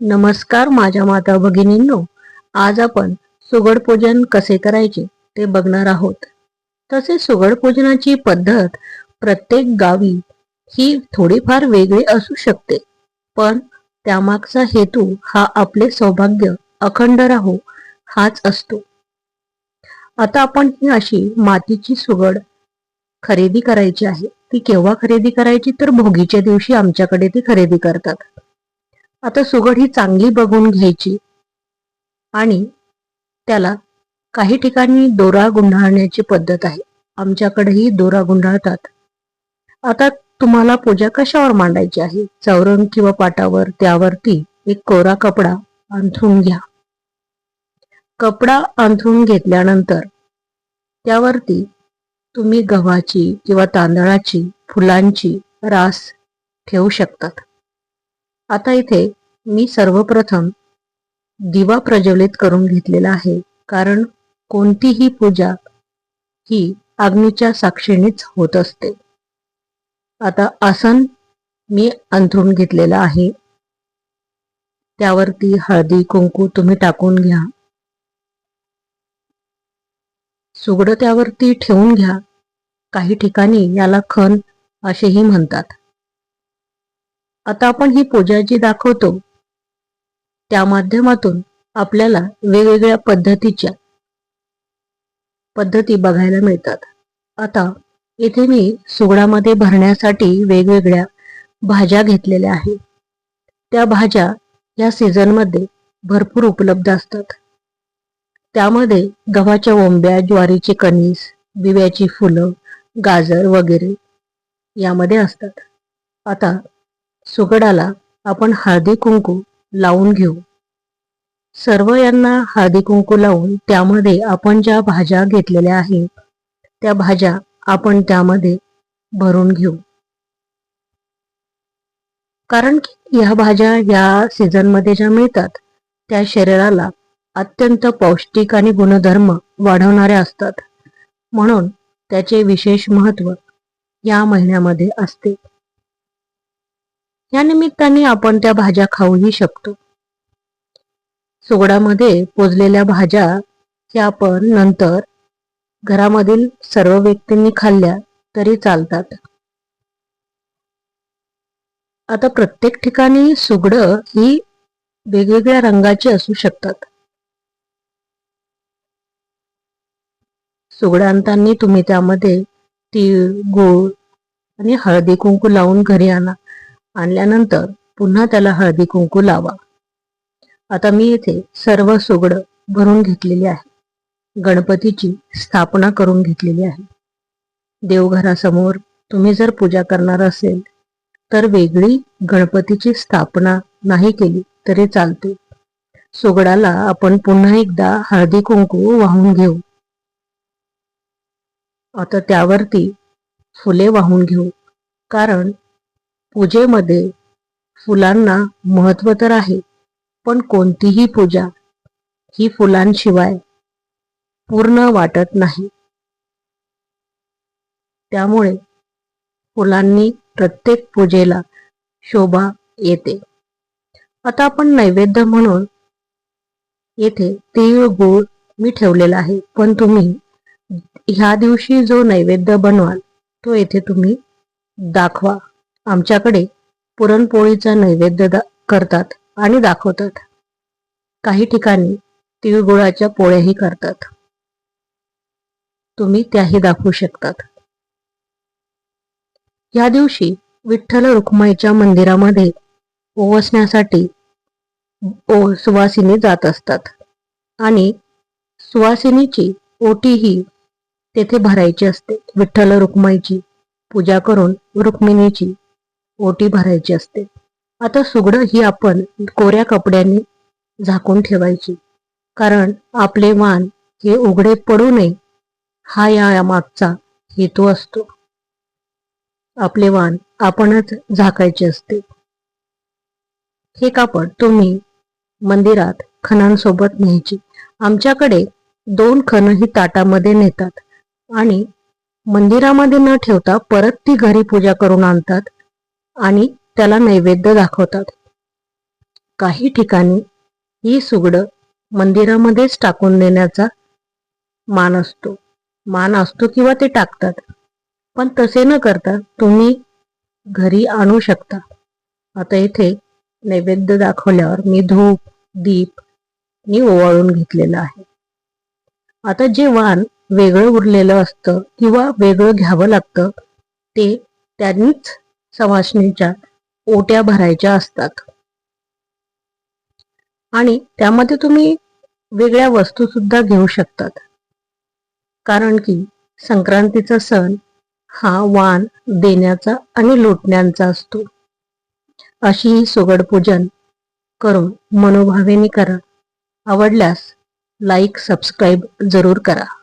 नमस्कार माझ्या माता भगिनींनो. आज आपण सुगड पूजन कसे करायचे ते बघणार आहोत. तसे सुगड पूजनाची पद्धत प्रत्येक गावी ही थोडीफार वेगळी असू शकते. पण त्यामागचा हेतू हा आपले सौभाग्य अखंड राहो हाच असतो. आता आपण ही अशी मातीची सुगड खरेदी करायची आहे. ती केव्हा खरेदी करायची? तर भोगीच्या दिवशी आमच्याकडे ती खरेदी करतात. आता सुगड ही चांगली बघून घ्यायची. आणि त्याला काही ठिकाणी दोरा गुंडाळण्याची पद्धत आहे. आमच्याकडेही दोरा गुंडाळतात. आता तुम्हाला पूजा कशावर मांडायची आहे? चौरंग किंवा पाटावर? त्यावरती एक कोरा कपडा अंथरून घ्या. कपडा अंथरून घेतल्यानंतर त्यावरती तुम्ही गव्हाची किंवा तांदळाची फुलांची रास ठेवू शकतात. आता इथे मी सर्वप्रथम दिवा प्रज्वलित करून घेतलेला आहे कारण कोणतीही पूजा ही अग्नीच्या साक्षीनेच होत असते. आता आसन मी अंथरून घेतलेलं आहे. त्यावरती हळदी कुंकू तुम्ही टाकून घ्या. सुगड त्यावरती ठेवून घ्या. काही ठिकाणी याला खण असेही म्हणतात. आता आपण ही पूजा जी दाखवतो त्या माध्यमातून आपल्याला वेगवेगळ्या पद्धतीच्या पद्धती बघायला मिळतात. आता इथे मी सुगडामध्ये भरण्यासाठी वेगवेगळ्या भाज्या घेतलेल्या आहेत. त्या भाज्या या सीझनमध्ये भरपूर उपलब्ध असतात. त्यामध्ये गव्हाच्या ओंब्या ज्वारीचे कणीस बिव्याची फुलं गाजर वगैरे यामध्ये असतात. आता सुगडाला आपण हळदी कुंकू लावून घेऊ. सर्व यांना हळदी कुंकू लावून त्यामध्ये आपण ज्या भाज्या घेतलेल्या आहेत त्या भाज्या आपण त्यामध्ये भरून घेऊ. कारण की ह्या भाज्या या सीझनमध्ये ज्या मिळतात त्या शरीराला अत्यंत पौष्टिक आणि गुणधर्म वाढवणाऱ्या असतात. म्हणून त्याचे विशेष महत्त्व या महिन्यामध्ये असते. या निमित्ताने आपण त्या भाज्या खाऊही शकतो. सुगडामध्ये पोजलेल्या भाज्या ह्या आपण नंतर घरामधील सर्व व्यक्तींनी खाल्ल्या तरी चालतात. आता प्रत्येक ठिकाणी सुगडं ही वेगवेगळ्या रंगाची असू शकतात. सुगडांतांनी तुम्ही त्यामध्ये तीळ गूळ आणि हळदी कुंकू लावून घरी आणा. आणल्यानंतर पुन्हा त्याला हळदी कुंकू लावा. आता मी येथे सर्व सुगड भरून घेतलेली आहे. गणपतीची स्थापना करून घेतलेली आहे. देवघरासमोर तुम्ही जर पूजा करणार असेल तर वेगळी गणपतीची स्थापना नाही केली तरी चालते. सुगडाला आपण पुन्हा एकदा हळदी कुंकू वाहून घेऊ. आता त्यावरती फुले वाहून घेऊ कारण पूजेमध्ये फुलांना महत्त्व तर आहे पण कोणतीही पूजा ही फुलांशिवाय पूर्ण वाटत नाही. त्यामुळे फुलांनी प्रत्येक पूजेला शोभा येते. आता आपण नैवेद्य म्हणून येथे तीळ गुळ मी ठेवलेला आहे पण तुम्ही ह्या दिवशी जो नैवेद्य बनवाल तो येथे तुम्ही दाखवा. आमच्याकडे पुरणपोळीचा नैवेद्य करतात आणि दाखवतात. काही ठिकाणी तिळगुळाच्या पोळ्याही करतात. तुम्ही त्याही दाखवू शकतात. या दिवशी विठ्ठल रुक्माईच्या मंदिरामध्ये ओवसण्यासाठी ओ सुवासिनी जात असतात आणि सुवासिनीची ओटी ही तेथे भरायची असते. विठ्ठल रुक्माईची पूजा करून रुक्मिणीची ओटी भरायची असते. आता सुगडं ही आपण कोऱ्या कपड्याने झाकून ठेवायची. कारण आपले मान हे उघडे पडू नये हा या मागचा हेतू असतो. आपले वान आपणच झाकायचे असते. हे कापड तुम्ही मंदिरात खणांसोबत न्यायची. आमच्याकडे दोन खण ही ताटामध्ये नेतात आणि मंदिरामध्ये न ठेवता परत ती घरी पूजा करून आणतात. आणि त्याला नैवेद्य दाखवतात. काही ठिकाणी ही सुगडं मंदिरामध्येच टाकून देण्याचा मान असतो. मान असतो किंवा ते टाकतात. पण तसे न करता तुम्ही घरी आणू शकता. आता इथे नैवेद्य दाखवल्यावर मी धूप दीप मी ओवाळून घेतलेलं आहे. आता जे वाण वेगळं उरलेलं असतं किंवा वेगळं घ्यावं लागतं ते त्यांनीच सवासणीच्या ओट्या भरायच्या असतात. आणि त्यामध्ये तुम्ही वेगळ्या वस्तू सुद्धा घेऊ शकतात. कारण की संक्रांतीचा सण हा वाण देण्याचा आणि लुटण्याचा असतो. अशी ही सुगड पूजन करून मनोभावेने करा. आवडल्यास लाईक सबस्क्राईब जरूर करा.